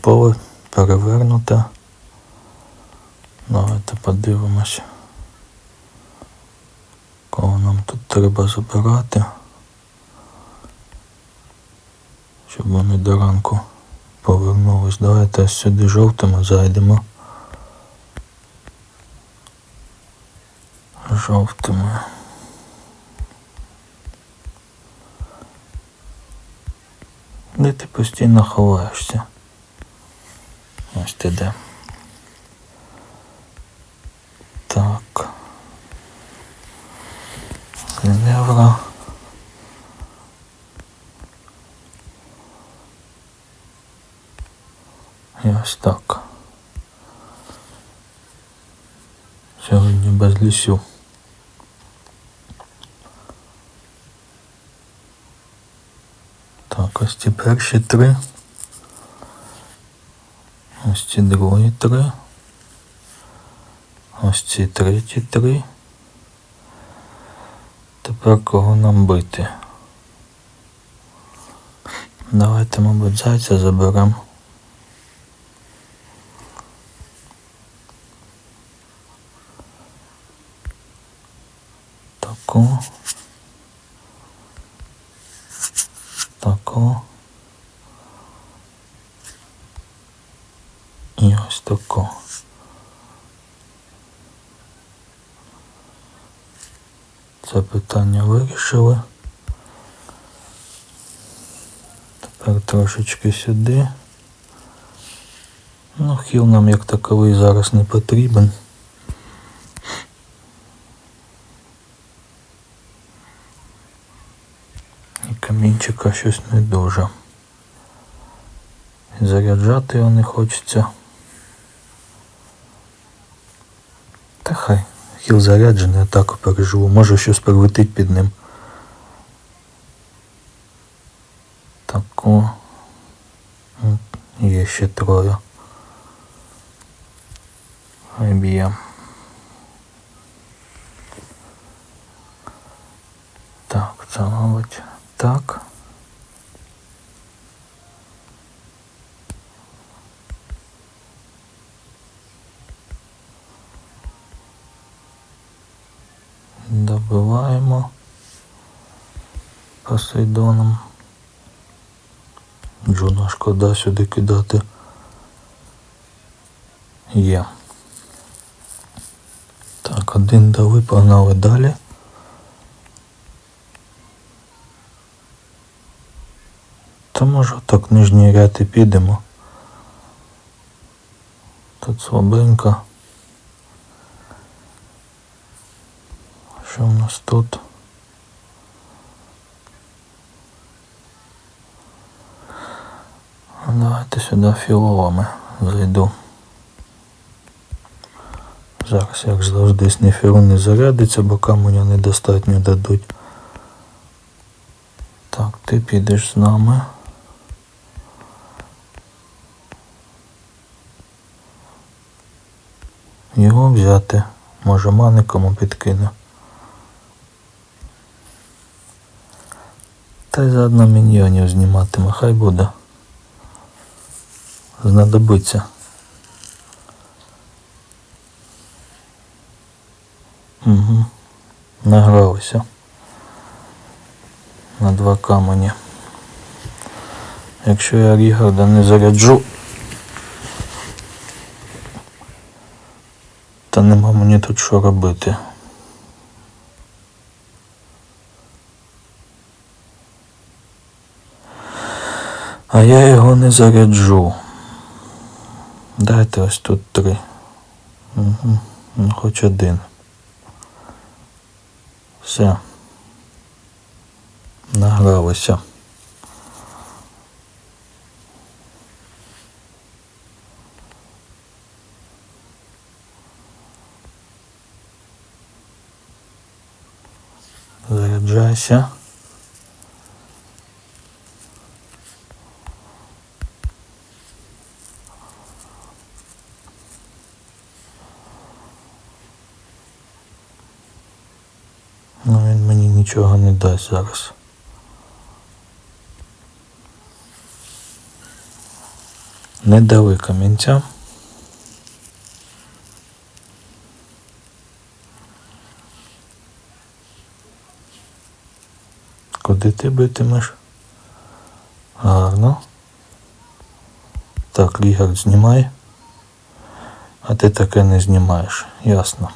7. Поле перевернуте. Давайте подивимось. Кого нам тут треба забирати. Щоб вони до ранку повернулись. Давайте сюди жовтими зайдемо. Жовтими. Де ти постійно ховаєшся? Ось ти де. Так. Ginevra. І ось так. Сьогодні без лісю. Так, ось ці перші три. Ці другі три. Ось ці треті три. Тепер кого нам бити? Давайте, мабуть, зайця заберемо. Таку. І ось таку. Це питання вирішили. Тепер трошечки сюди. Ну, хіл нам як таковий зараз не потрібен. І камінчика щось не дуже. Заряджати його не хочеться. Та хай. Хіл заряджений, атаку переживу. Може щось прилетить під ним. Таку. М, Є ще троє. Хай б'є. Так, це мабуть так. Посейдоном. Джуна шкода сюди кидати. Є. Так, один дали, погнали далі. Та може так нижній ряд і підемо. Тут слабенько. Що у нас тут? А Давайте сюди філовими зайду. Зараз, як завжди, сніферу не зарядиться, бо каменя недостатньо дадуть. Так, ти підеш з нами. Його взяти. Може мани кому підкине. Та й заодно міньйонів зніматиме, хай буде. Знадобиться. Угу. Награлися. На два камені. Якщо я Рігарда не заряджу, то нема мені тут що робити. А я його не заряджу. Дайте ось тут три. Угу. Хоч один. Все. Награлися. Заряджайся. Зараз. Не дали камінця. Куди ти битимеш? Гарно. Так, Лігард знімай. А ти таке не знімаєш. Ясно.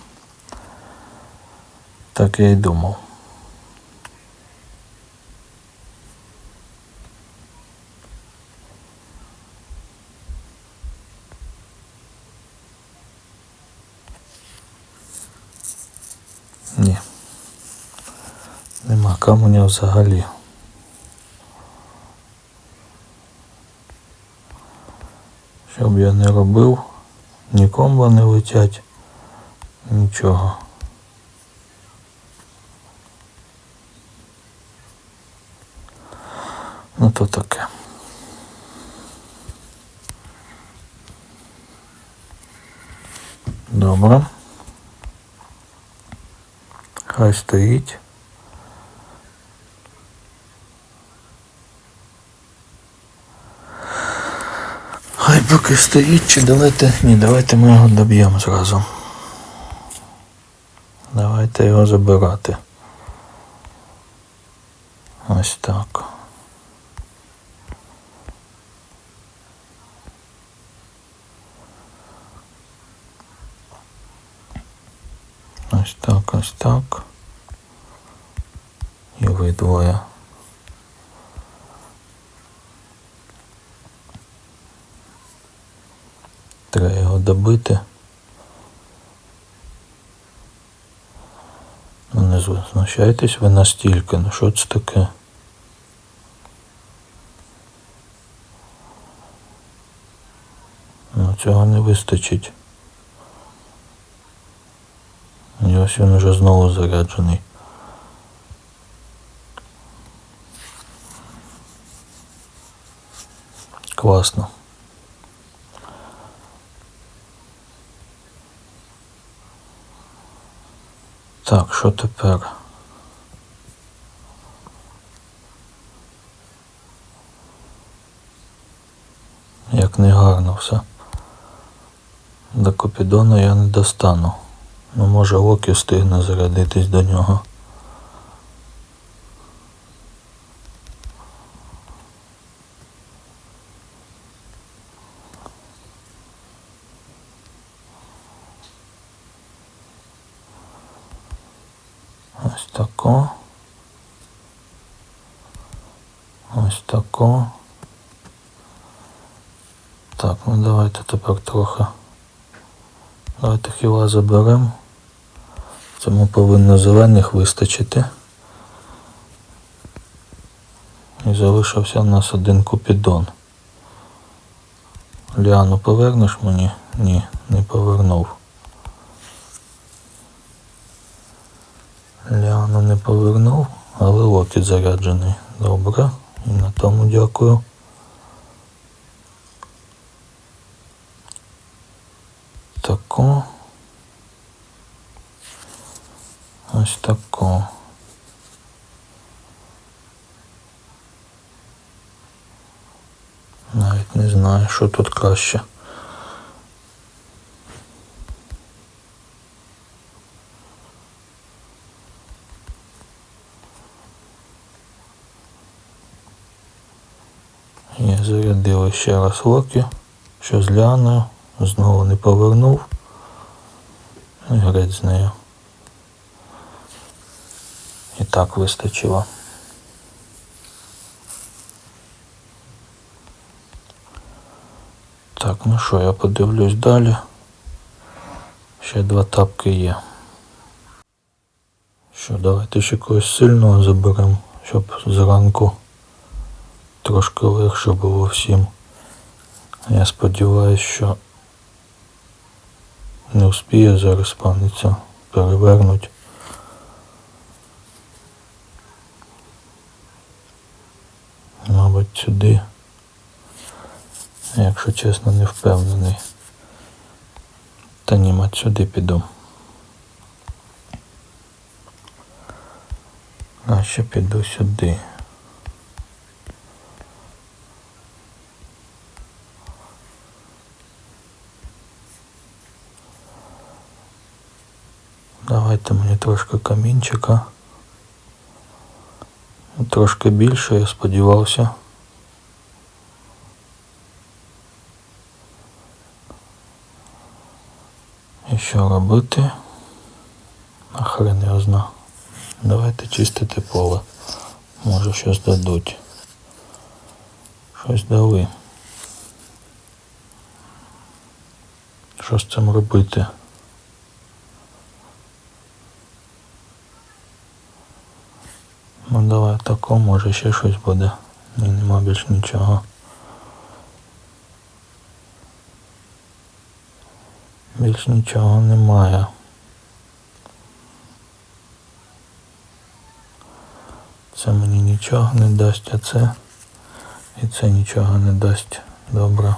Так я й думав. Ні. Нема каменя взагалі. Що б я не робив, ні комбо не летять, нічого. Ну то таке. Добре. Хай стоїть. Хай поки стоїть, чи давайте. Ні, давайте ми його доб'ємо зразу. Давайте його забирати. Ось так. Ось так, ось так. І ви двоє. Його добити. Ну не знущайтесь ви настільки, ну що це таке? Ну цього не вистачить. І ось він уже знову заряджений. Класно. Так, що тепер? Як не гарно все. До Копідона я не достану. Ну, може, Локі встигне зарядитись до нього. Тако. Ось тако. Так, ну давайте тепер трохи. Давайте хіла заберемо. Цьому повинно зелених вистачити. І залишився в нас один купідон. Ліану повернеш мені? Ні, не повернув. Ліану не повернув, але локіт заряджений. Добре. І на тому дякую. Тако. Ось тако. Навіть не знаю, що тут краще. Я зарядив ще раз локі, що з знову не повернув. І греть з нею. І так вистачило. Так, ну що, я подивлюсь далі. Ще два тапки є. Що, давайте ще когось сильного заберемо, щоб зранку трошки легше було всім. Я сподіваюся, що не успіє зараз паниця перевернуть. Мабуть, сюди. Якщо чесно, не впевнений. Та ні, мать сюди піду. А ще піду сюди. Давайте мені трошки камінчика. Трошки більше, я сподівався. І що робити? А хрен його зна. Давайте чистити поле. Може щось дадуть. Щось дали. Що з цим робити? Ну давай тако, може ще щось буде. Ні, нема більш нічого. Більш нічого немає. Це мені нічого не дасть, а це і це нічого не дасть. Добре.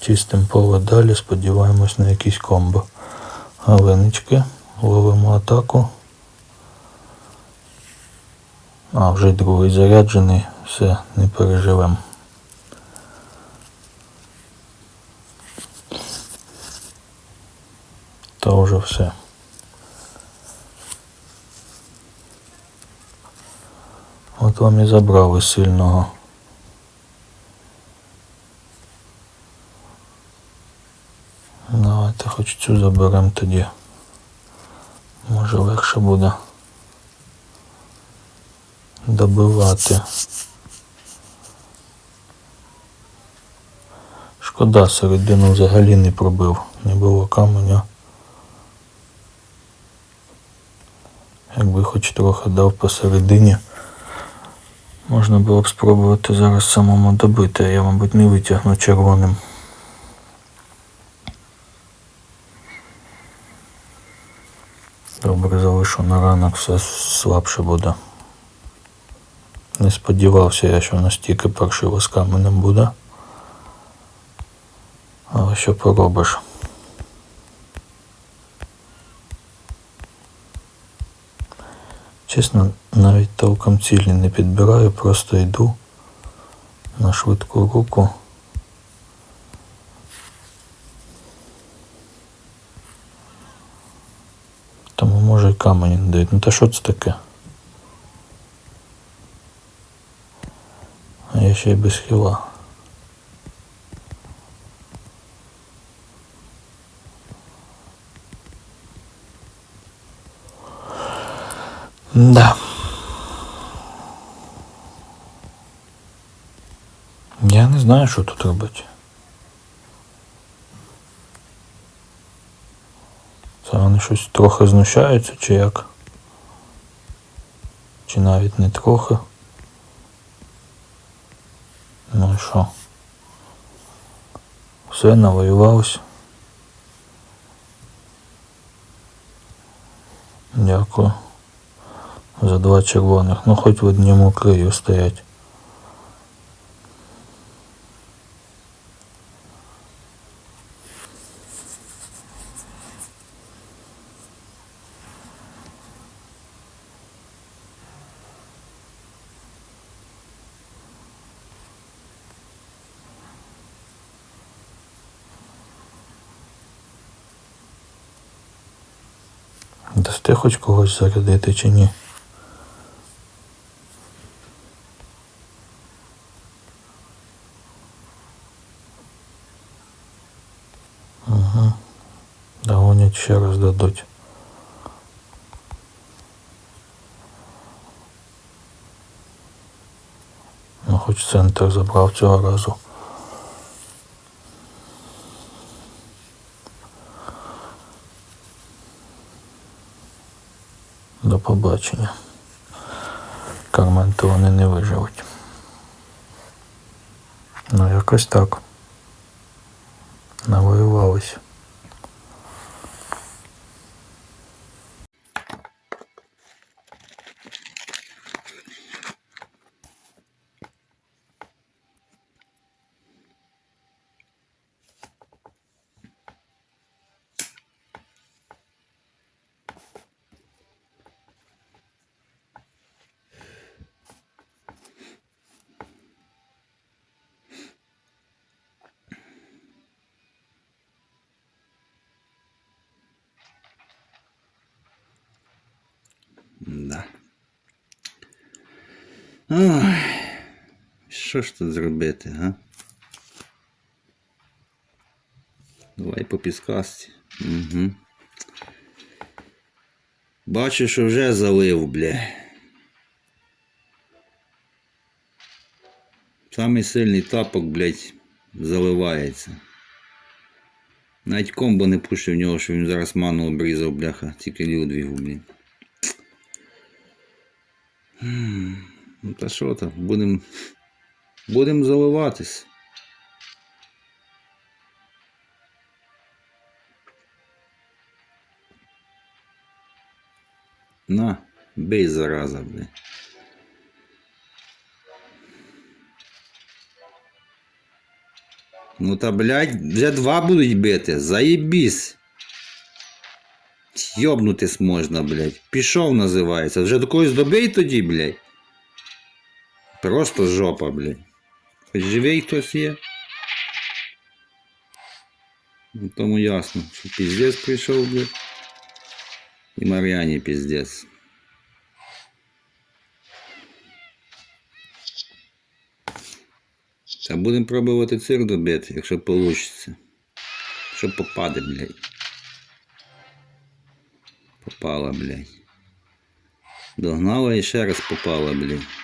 Чистим поле далі, сподіваємось на якийсь комбо. Галинички, ловимо атаку. А, вже другий заряджений, все, не переживемо. То вже все. От вам і забрали сильного. Давайте хоч цю заберемо тоді. Може легше буде добивати. Шкода, середину взагалі не пробив, не було каменя. Якби хоч трохи дав посередині, можна було б спробувати зараз самому добити, я, мабуть, не витягну червоним. Добре, залишу на ранок, все слабше буде. Не сподівався я, що настільки паршиво з каменем буде. Але що поробиш? Чесно, навіть толком цілі не підбираю, просто йду на швидку руку. Тому може й камені не дають. Ну та що це таке? А я ще й без хіла. Да. Я не знаю, що тут робити. Це вони щось трохи знущаються, чи як? Чи навіть не трохи. Ну і що? Все, навоювався. Дякую. За два червоних. Ну хоч в одному краю стоять. Хоч когось зарядити чи ні? Угу. Догонять ще раз дадуть. Ну, хоч центр забрав цього разу. Побачення. Карменту вони не виживуть. Ну, якось так. Навоювались. Ой, що ж тут зробити, га? Давай по підсказці. Угу. Бачу, що вже залив, бля. Самий сильний тапок, блядь, заливається. Навіть комбо не пушив в нього, що він зараз ману обрізав, бляха, тільки Людвігу, блін. Ну та що там, будем. Будем заливатись. На, бей зараза, блядь. Ну та, блядь, вже два будуть бити. Заєбісь. Йобнутись можна, блядь. Пішов називається. Вже до когось добий тоді, блядь. Просто жопа, блядь. Хоч живий хтось є. Ну, тому ясно, що піздець прийшов, блядь. І Мар'яні піздець. Та будемо пробувати цирк добити, якщо вийде. Що попаде, блядь. Попала, блядь. Догнала і ще раз попала, блядь.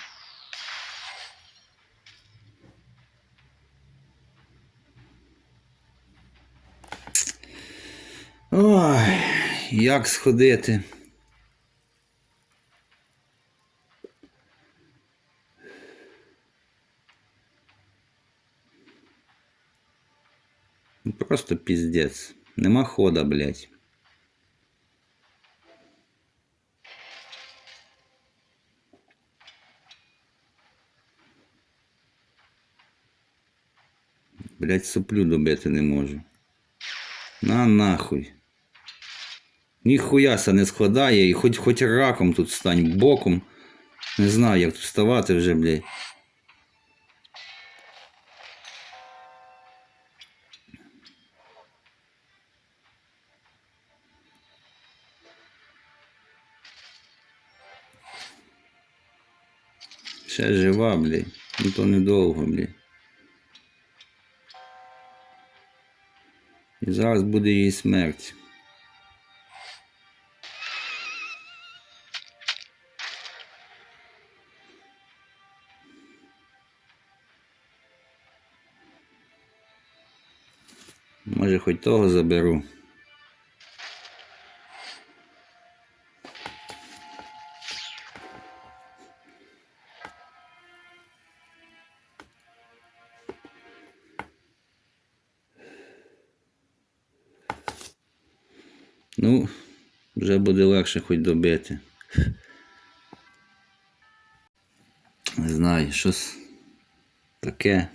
Ой, як сходити? Ну, Просто пиздец. Нема хода, блядь. Блядь, соплю добити не можу. На нахуй. Ніхуяса не складає і хоч хоч раком тут стань боком. Не знаю, як тут вставати вже, блядь. Ще жива, блядь. Ну то недовго, блядь. І зараз буде її смерть. Може, хоч того заберу. Ну, вже буде легше хоч добити. Не знаю, щось таке.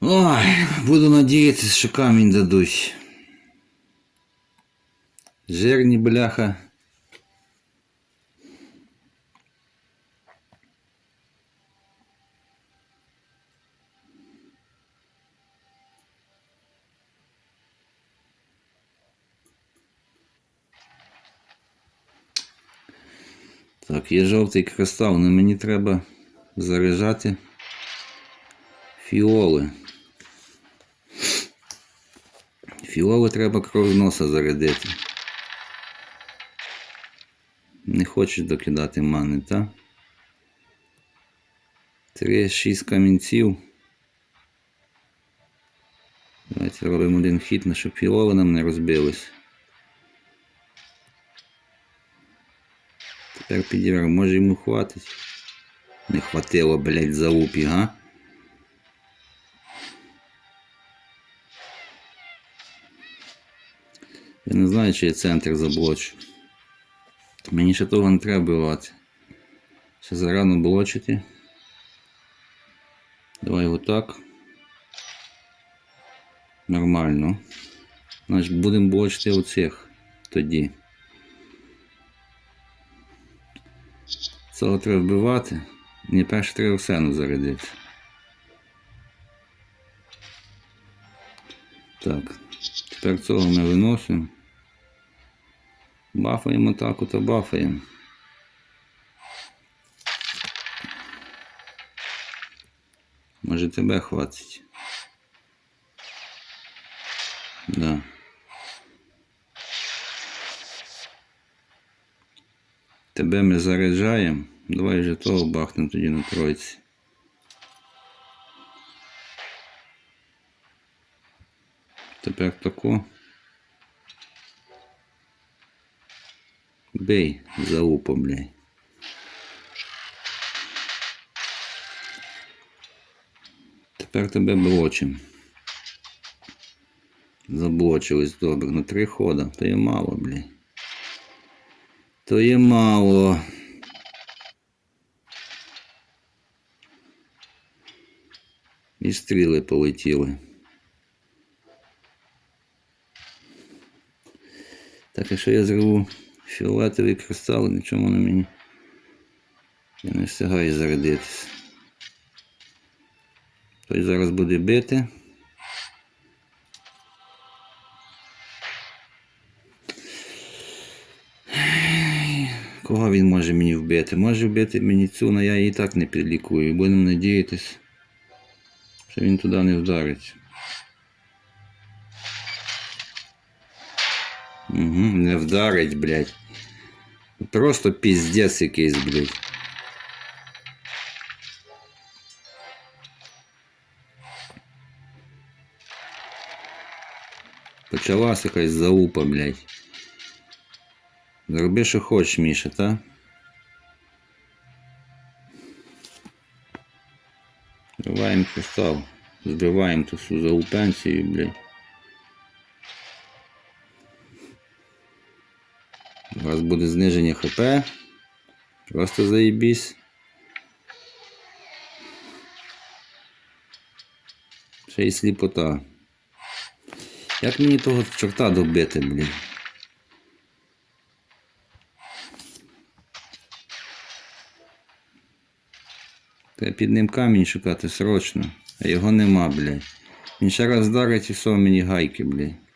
Ой, буду надіятися, що камінь дадуть. Жирні бляха. Так, є жовтий кристал, але мені треба заряджати фіоли. Фіоли треба кров носа зарядити. Не хочеш докидати мани? Три, шість камінців. Давайте робимо один хід, на щоб фіоли нам не розбились. Тепер підібрав, може йому хватить. Не хватило, блядь, за лупі, га? Я не знаю, чи я центр заблочу. Мені ще того не треба бивати. Ще зарано блочити. Давай отак. Нормально. Значить, будемо блочити оцих тоді. Цього треба вбивати. Ні, перше треба сену зарядити. Так, тепер цього ми виносимо. Бафаємо так ото бафаємо. Може тебе хватить. Да. Тебе ми заряджаємо. Давай вже того бахнемо тоді на тройці. Тепер тако. Бей, залупа, блядь. Тепер тебе блочим. Заблочились добре. На три хода. То є мало, блядь. То є мало. І стріли полетіли. Так, якщо я зриву фіолетовий кристал, нічому на мені. Я не встигаю зарядитися. Той зараз буде бити. Кого він може мені вбити? Може вбити мені цю, але я її так не підлікую. Будемо надіятися, що він туди не вдарить. Угу, не вдарить, блядь. Просто піздець якийсь, блядь. Почалась якась залупа, блядь. Зроби, що хочеш, Міша, та? Збиваємо кристал. Збиваємо ту всю залупенцію, блядь. Вас буде зниження ХП. Просто заєбісь. Ще й сліпота. Як мені того чорта добити, блін? Треба під ним камінь шукати срочно, а його нема, блядь. Він ще раз вдарить і все мені гайки, блядь.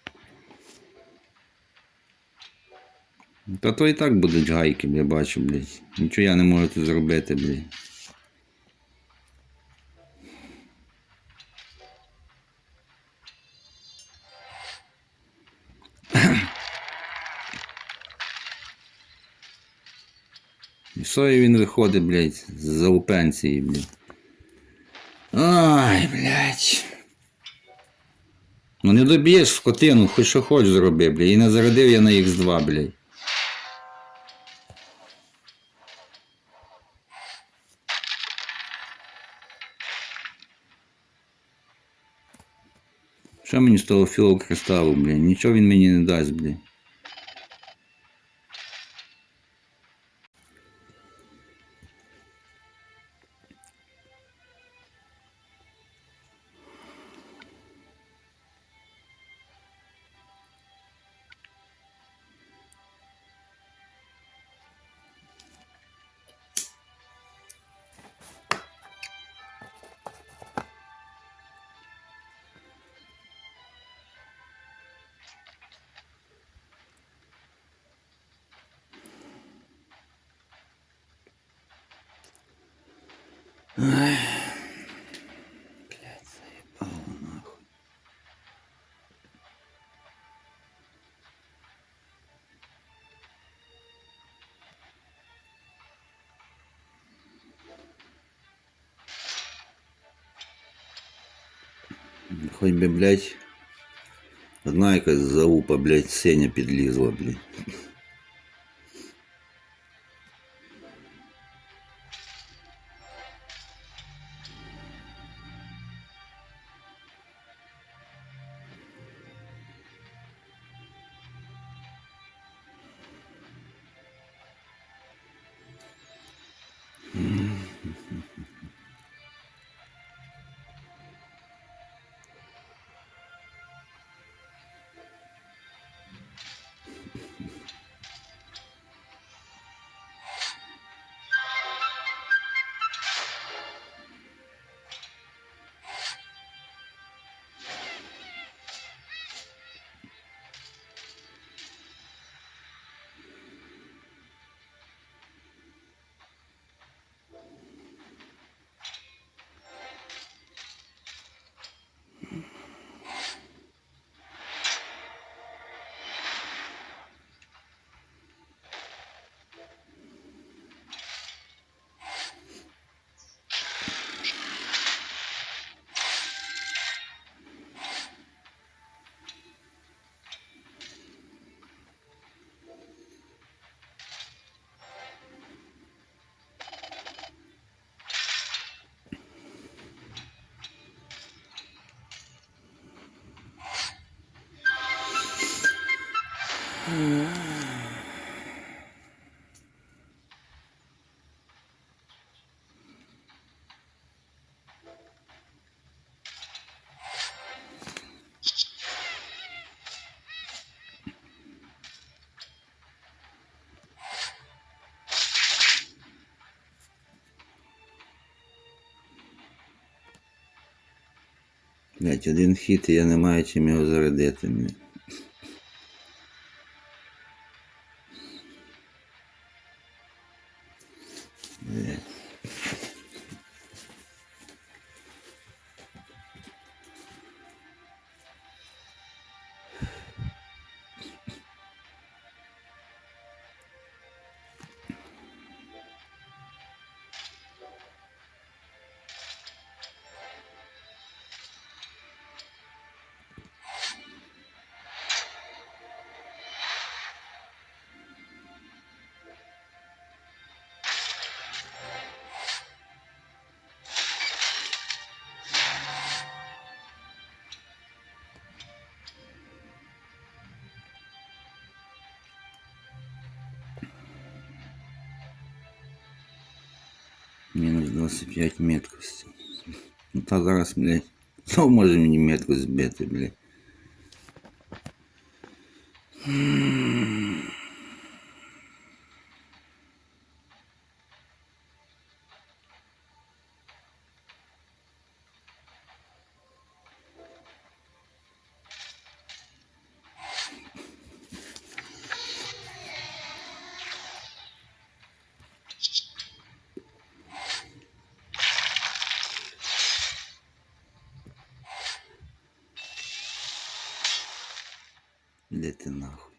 Та то і так будуть гайки, я бачу, блядь. Нічого я не можу тут зробити, блядь. І він виходить, блядь, з залупенції, блядь. Ай, блядь. Ну не доб'єш скотину, хоч що хочеш зроби, блядь. І не зарядив я на Х2, блядь. Що мені з того філокристалу, блін? Нічого він мені не дасть, блядь. Хоть би, блядь, одна якась залупа, блядь, Сеня підлізла, блядь. Блять, один хід, і я не маю чим його зарядити. Мінус 25 меткості. Ну та зараз, блядь. Знову може мені метку збити, блядь. Іди ти нахуй.